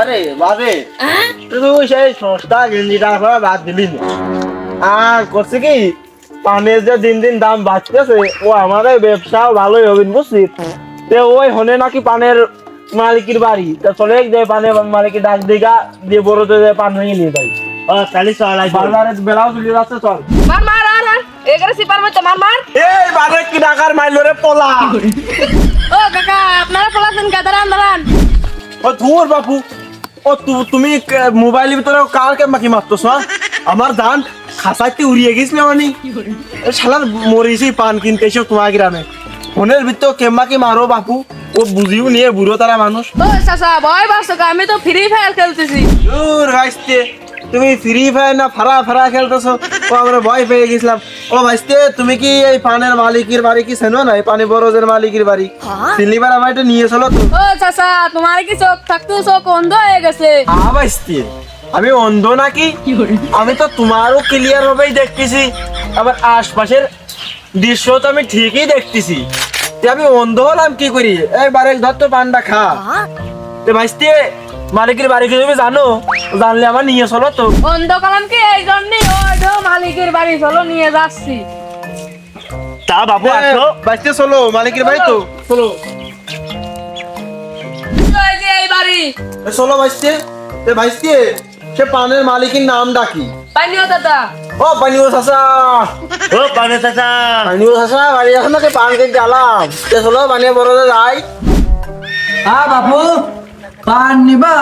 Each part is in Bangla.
আরে বাবে তুই সেই সস্তা গেঞ্জিটা করা বাদ দিলি না। আর করছে কি? পানের যে দিন দিন দাম বাড়তেছে ও আমাদের ব্যবসাও ভালোই হবে বুঝছিস? তে ওই হনে নাকি পানের মালিকের বাড়ি। তা চলে যে পানের মালিকের ডাক দিঘা দিয়ে বড় যে পান ভেঙে নিয়ে যাই তাহলে চল বাজারে বেলাও চলে যাচ্ছে চল। মার মার আর আর। এগারে সিপার মধ্যে মার মার। এই বারে কি ডাকার মাইলো রে পোলা। ও কাকা আপনারা পলাছেন কে? দাঁড়ান দাঁড়ান। ও ধুর বাপু। ও তুমি মোবাইলের ভিতরে কালকে মাকি মারতো আমার ধান খাসাইতে উড়িয়ে গেছিল মানে? শালার মরিছি পান কিনতে এসে তোমার গ্রামে। ফোনের ভিতর কেম্মাকে মারো বাপু। ও বুঝিও নিয়ে বুড়ো তারা মানুষ। ও চাচা ভয় বাসো আমি তো ফ্রি ফায়ার খেলতেছি। দূর ভাইস্তে। তুমি ফ্রি ফায়ার না ফারা ফারা খেলতেছো? ও আমরা ভয় পেয়ে গেছিলাম। ও ভাইস্তে তুমি কি এই পানের মালিকের বাড়ি কি চেনো না? এই পানি বরজের মালিকের বাড়ি। সিলিবার আমার এটা নিয়ে চলো তো। ও চাচা তোমার কি চোখ থাকতো চোখ অন্ধ হয়ে গেছে? আবাইস্তি আমি অন্ধ নাকি? আমি তো তোমারও ক্লিয়ার ভাবেই দেখতেছি। আবার আশপাশের দৃশ্য তো আমি ঠিকই দেখতেছি। যে আমি অন্ধ হলাম কি করি? একবারে ধর তো পান্ডা খা। তে ভাইস্তি মালিকের বাড়ি কি তুমি জানো? জানলে আমার নিয়ে চলো তো। অন্ধ কালাম কি এই জন্যই ওইটো মালিকের বাড়ি চলো নিয়ে যাচ্ছি। তা বাবু আসো। ভাইস্তি চলো মালিকের বাড়ি তো। চলো। এই যে এই বাড়ি। এ চলো ভাইস্তি তে ভাইস্তি সে পানের মালিকের নাম ডাকি। পাইনিও দাদা। ও পানিও চাচা। ও পানে চাচা। পানিও চাচা বাড়ি এখন নাকি পান কিনতে আলাম তে চলো পানিয়ে বড়দে যাই হ্যাঁ বাপু পান নিবা?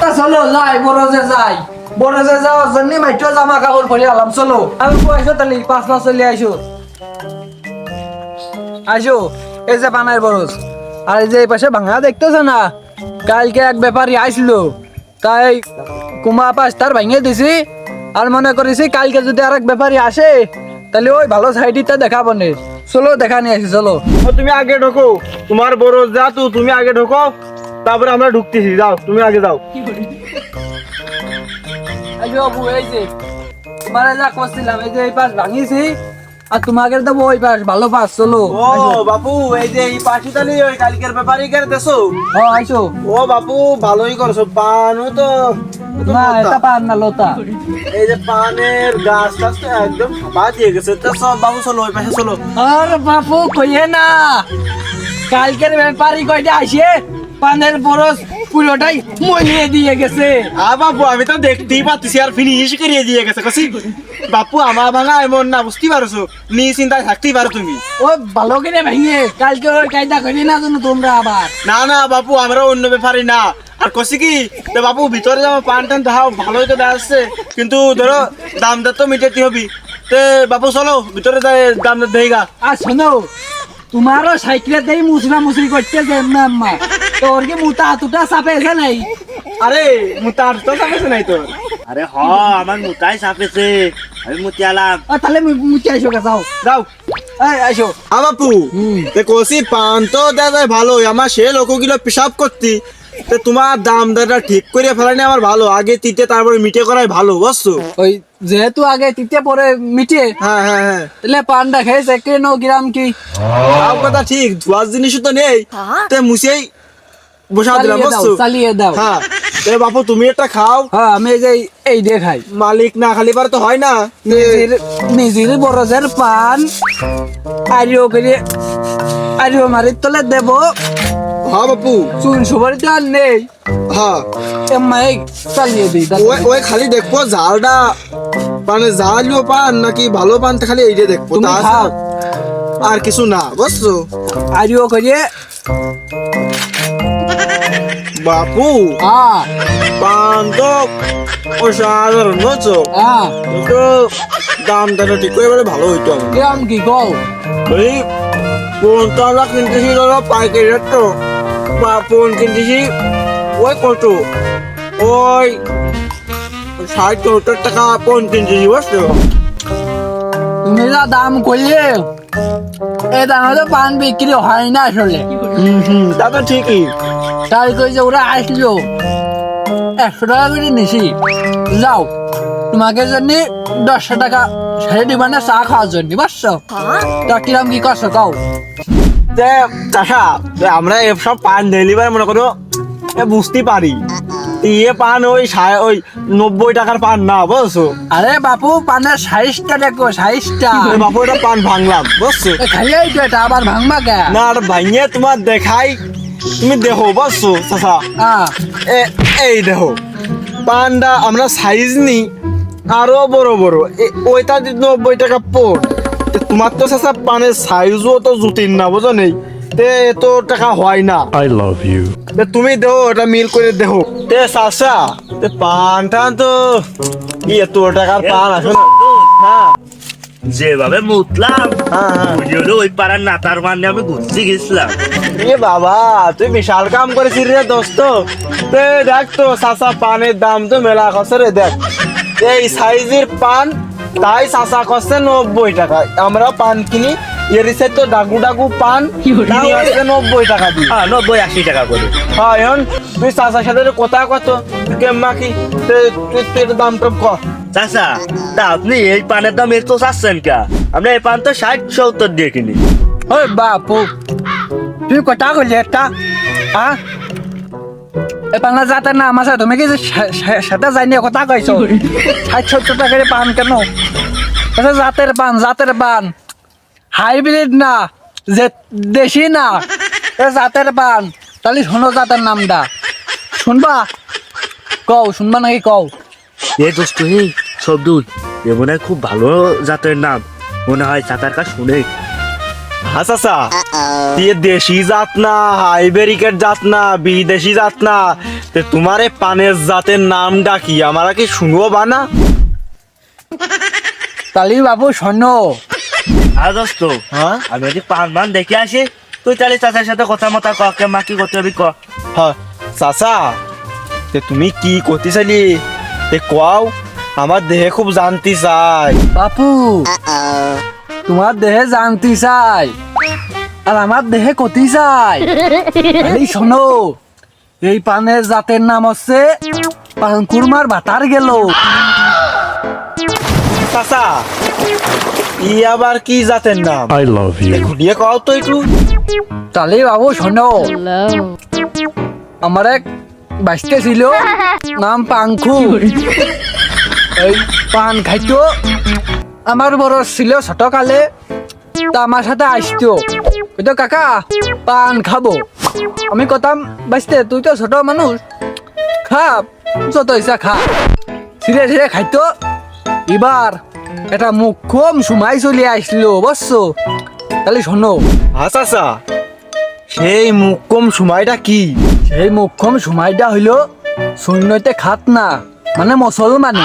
তা চলো, যাই, বরজে যাই। বরজে যাওয়ার জন্য মাইটো জামা কাপড় পরে আলাম, চলো। আমি পয়সা তালি, পাঁচ মাস চলে আইসো আইসো এই যে পানার বরজ আর এই যে এই পাশে ভাঙা দেখতেছে না? কালকে এক ব্যাপারী আইছিল তাই কুমা পাশ তার ভাঙিয়ে দিছি। আর মনে করেছি কালকে যদি আর এক ব্যাপারী আসে তাহলে ওই ভালো সাইডটা দেখাবো নে চলো, দেখা নিয়ে আসি চলো। তুমি আগে ঢোকো। তোমার বড় যা, তো তুমি আগে ঢোকো। তারপরে আমরা ঢুকতেছি যাও তুমি আগে যাও। বাবু এই যে তোমার যা করছিলাম এই যে এই পাশ ভাঙিছি আর তোমাকে দেবো ওই পাশ ভালো পাশ চলো। ও বাপু এই যে এই পাশি তালি ওই কালকের ব্যাপারই করে দেছো? ও আইসো ও বাপু ভালোই করছ পানও তো না এটা পান না লতা। এই যে পানের গাছ টাছ তো একদম ফাঁপা দিয়ে গেছে। তো সব বাবু চলো ওই পাশে চলো। আর বাপু কইয়ে না। কালকের ব্যাপারই কয়টা আসে? পানের বরস পুরোটাই মলিয়ে দিয়ে গেছে। আ বাপু আমি তো দেখতেই পাচ্ছি আর ফিনিশ করিয়ে দিয়ে গেছে। কসি বাপু আমার ভাঙা এমন না বুঝতেই পারছ? নি চিন্তায় থাকতেই পারো তুমি। ও ভালো করে ভেঙে কালকে ওই কায়দা করি না জানো তোমরা আবার? না না বাপু আমরা অন্য ব্যাপারই না। আর কষি কি তো বাপু ভিতরে যাব পান টান দেখাও ভালোই তো দেখাচ্ছে কিন্তু ধরো দাম দর তো মিটাতে হবি। তে বাপু চলো ভিতরে যাই দাম দর দেখিগা আর শোনো তোমারও সাইকেলে দেই মুসরা মুসরি করতে যেমন আম্মা। তোর কি মুতা হাতুটা চাপেছে নাই? আরে মুতার তো চাপেছে নাই তোর? আরে হ আমার মুতাই চাপেছে। আমি মুতি আলাম তাহলে মুতি আইসো যাও। যাও। আইসো। তে কষি পান তো দেয়া যায় আমার সে লোকগুলো পেশাব করতি তে তোমার দাম দরটা ঠিক করে ফেলানি আমার ভালো? আগে তিতে তারপরে মিটে করাই ভালো বুঝছ ওই যেহেতু আগে তিতে পরে মিটে হ্যাঁ হ্যাঁ হ্যাঁ তাহলে পানটা খেয়েছে কে নো গ্রাম কি? সব কথা ঠিক ধোয়ার জিনিস তো নেই। তে মুসেই বসা দিলাম বুঝছ? চালিয়ে দাও। হ্যাঁ। এ বাপু তুমি একটা খাও। হ্যাঁ আমি এই যে এই দিয়ে খাই। মালিক না খালি পারে তো হয় না। নিজের নিজের বরজের পান। আরিও করে আরিও মারির তলে দেব। হ্যাঁ বাপু। চুন সুপারি তো আর নেই। হ্যাঁ। এম্মাই চালিয়ে দিই ওই ওই খালি দেখব ঝালটা। মানে ঝালিও পান নাকি ভালো পান খালি এইটা দেখব। আর কিছু না বুঝছ? আরিও করে বাপু আ পান তো অসাধারণ বুঝছ? আ কিন্তু দাম দামটা ঠিক করে বলে ভালো হইতো গ্রাম কি কও? ওই ফোনটা আমরা কিনতেছি ধরো পাইকারি রেট তো। বা ফোন কিনতেছি ওই কত? ওই ষাট সত্তর টাকা ফোন কিনতেছি বুঝছ? তুমি দাম করলে পান বিক্রি হয় না আসলে। তা তো ঠিকই। তাই কই যে ওরা আসলো। একশো টাকা করে নিছি। যাও তোমাকে জন্য দশশো টাকা ছেড়ে দিবা না চা খাওয়ার জন্য বুঝছ? তা কিরাম কি করছ যে চাষা আমরা এসব পান ডেলিভারি মনে করো এ বুঝতে পারি। ইয়ে পান ওই ওই নব্বই টাকার পান না বুঝছ? আরে বাপু পানের সাইজটা দেখো সাইজটা। বাপু এটা পান ভাঙলাম বুঝছ? খাইলেই তো এটা আবার ভাঙবা কে? না আর ভাঙিয়ে তোমার দেখাই। তুমি দেখো বুঝছ চাচা? এ- এই দেখো পানটা আমরা সাইজ নি আরও বড় বড়। ওইটা নব্বই টাকা পড় তোমার তো চাচা পানের সাইজও তো জুতির না বুঝো নেই? তে এত টাকা হয় না। I love you. তে তুমি দেও এটা মিল করে দেখো তে চাচা তে পানটা তো। কি এত টাকার পান আছে না। হ্যাঁ। যেভাবে মুতলাম হ্যাঁ, হ্যাঁ। ওই পাড়ার নাতার মানে আমি ঘুরতে গেছিলাম। এ বাবা তুই বিশাল কাম করেছিস রে দোস্ত। তে দেখ তো চাচা পানের দাম তো মেলা কছে রে দেখ। এই সাইজের পান তাই চাচা কচ্ছে নব্বই টাকা আমরা পান কিনি এর তো ডাকু ডাকু পান নব্বই টাকা দিই। হ্যাঁ নব্বই আশি টাকা করে। হ্যাঁ এখন তুই চাচার সাথে কথা কত কেম্মা কি তুই তুই দাম টপ কর চাচা তা আপনি এই পানের দাম এত চাচ্ছেন কা? আমরা এই পান তো ষাট সত্তর দিয়ে কিনি। ওই বাপু তুই কথা কইলি একটা হ্যাঁ এ পানা যাতে না আমার সাথে তুমি কি সেটা জানি কথা কইছো? ষাট সত্তর টাকার পান কেন? জাতের পান জাতের পান। হাইব্রিড না যে দেশি না জাতের পান তাহলে শোনো জাতের নামটা। শুনবা? কও শুনবা নাকি কও? এ দোস্ত হে সবদুল এ মনে হয় খুব ভালো জাতের নাম। মনে হয় চাতার কাজ শুনে। হ্যাঁ চাচা তুই দেশি জাত না হাইবেরিকেট জাত না বিদেশি জাত না। তে তোমার এই পানের জাতের নামটা কি? আমরা কি শুনব বানা তাহলে বাবু শোনো আর দোস্ত হ্যাঁ? আমি যদি পান মান দেখে আসি তুই তাহলে চাচার সাথে কথা মতো ক কে মা কি করতে হবে ক? হ্যাঁ চাচা তে তুমি কি করতে চাইলি? তে কও আমার দেহে খুব জানতে চাই। বাপু তোমার দেহে জানতে চাই আর আমার দেহে কতি চাই। এই শোনো এই পানের জাতের নাম হচ্ছে পানকুরমার বাতার গেল। চাচা ই আবার কি জাতের নাম? I love you. ঘুরিয়ে কও তো একটু। তাহলে বাবু শোনো। আমার এক বাইশটা ছিল নাম পাংখু এই পান খাইতো। আমার বড় ছিল ছোটকালে তা আমার সাথে আসতো। কইতো কাকা পান খাব। আমি কতাম বাইসতে তুই তো ছোট মানুষ। খা যত ইচ্ছা খা। ধীরে ধীরে খাইতো। এবার এটা মুখ্যম সময় চলে আসলো বুঝছ? তাহলে শোনো। হ্যাঁ চাচা সেই মুকম সময়টা কি? সেই মুখ্যম সময়টা হইল শূন্যতে খাত না মানে মুসলমানি।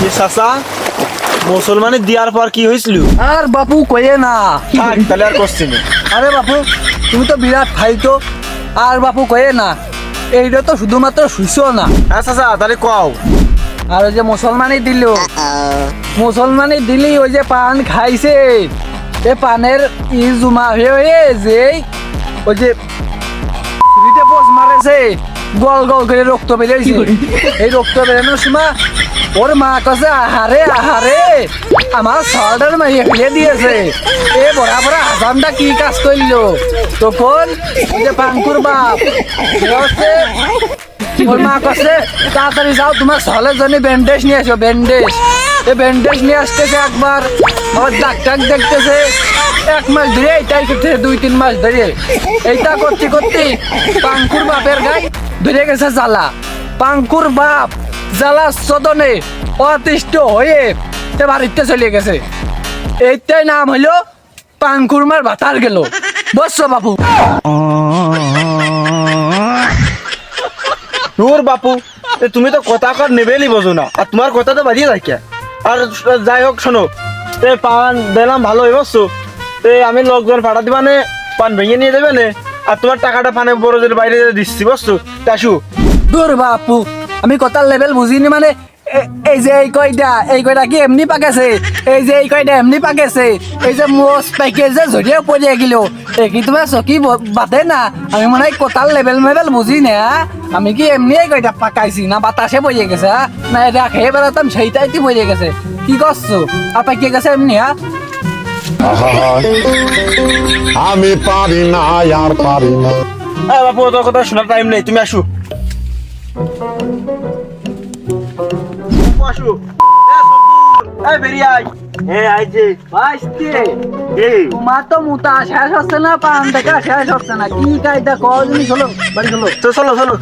যে চাচা মুসলমানে দিয়ার পর কি হয়েছিল আর বাপু কয়ে না। থাক, তাহলে আর করছি না। আরে বাপু তুমি তো বিরাট ফাইতো আর বাপু কয়ে না। এইটা তো শুধুমাত্র শুইছো না। হ্যাঁ চাচা তাহলে কও। আর ওই যে মুসলমানি দিল। মুসলমানি দিলি ওই যে পান খাইছে। এ পানের ই জমা হয়ে হয়ে যে ওই যে ছুরিতে পোষ মারেছে গল গল করে রক্ত বেরিয়েছে এই রক্ত বেরোনোর সময় ওর মা কাছে আহারে আহারে আমার সলটার মাইয়ে ফেলে দিয়েছে। এ বড়া বড়া আজানটা কি কাজ করল? তখন যে পাঙ্কুর বাপ হচ্ছে ওর মা কাছে, তাড়াতাড়ি যাও, তোমার সলের জন্য ব্যান্ডেজ নিয়ে আসো ব্যান্ডেজ এই ব্যান্ডেজ নিয়ে আসতেছে একবার, আবার ডাক্তার দেখতেছে, এক মাস ধরে এইটাই করতেছে দুই, তিন মাস ধরে। এইটা করতে করতে পাঙ্কুর বাপের গাই ধরে গেছে জ্বালা। পাঙ্কুর বাপ জ্বালা সদনে অতিষ্ঠ হয়ে বাড়িতে চলে গেছে। এইটাই নাম হইল হলো পাঙ্কুরমার ভাতার গেল। বসছো বাপু নূর বাপু তুমি তো কথা কর নেবেলি বোঝো না। আর তোমার কথা তো বাজিয়ে থাকে আর যাই হোক, শোনো, এ পান দিলাম ভালো হয়ে বসছো তে আমি লোকজন দিবা নে, পান ভেঙে নিয়ে দেবে নে। আর তোমার টাকাটা পানে বড়দের বাইরে দিচ্ছি বসছো তাসু দূর বাপু, আমি কথার লেভেল বুঝিনি মানে এ- এই যে এই কয়টা এই কয়টা কি এমনি পাকেছে? এই যে এই কয়টা এমনি পাকেছে? এই যে মোস প্যাকেজ যে ঝরিয়ে পড়ে গেল এই কি তোমার চকি বাতে না। আমি মনে হয় কথার লেভেল মেভেল বুঝি না? আমি কি এমনি এই কয়টা পাকাইছি না বাতাসে পড়ে গেছে? না এটা খেয়ে বেড়াতাম সেইটাই কি পড়ে গেছে কি করছ আর পাকিয়ে গেছে এমনি হ্যাঁ আমি পারি না আর পারি না। বাপু তোর কথা শোনার টাইম নেই তুমি আসু আসু। এই বেরিয়ে আয়। এ আইছে ভাইস্তে এই তোমার তো মুতা শেষ হচ্ছে না পান দেখা শেষ হচ্ছে না। কি কায়দা কদিন চলো বাড়ি চলো তো চলো চলো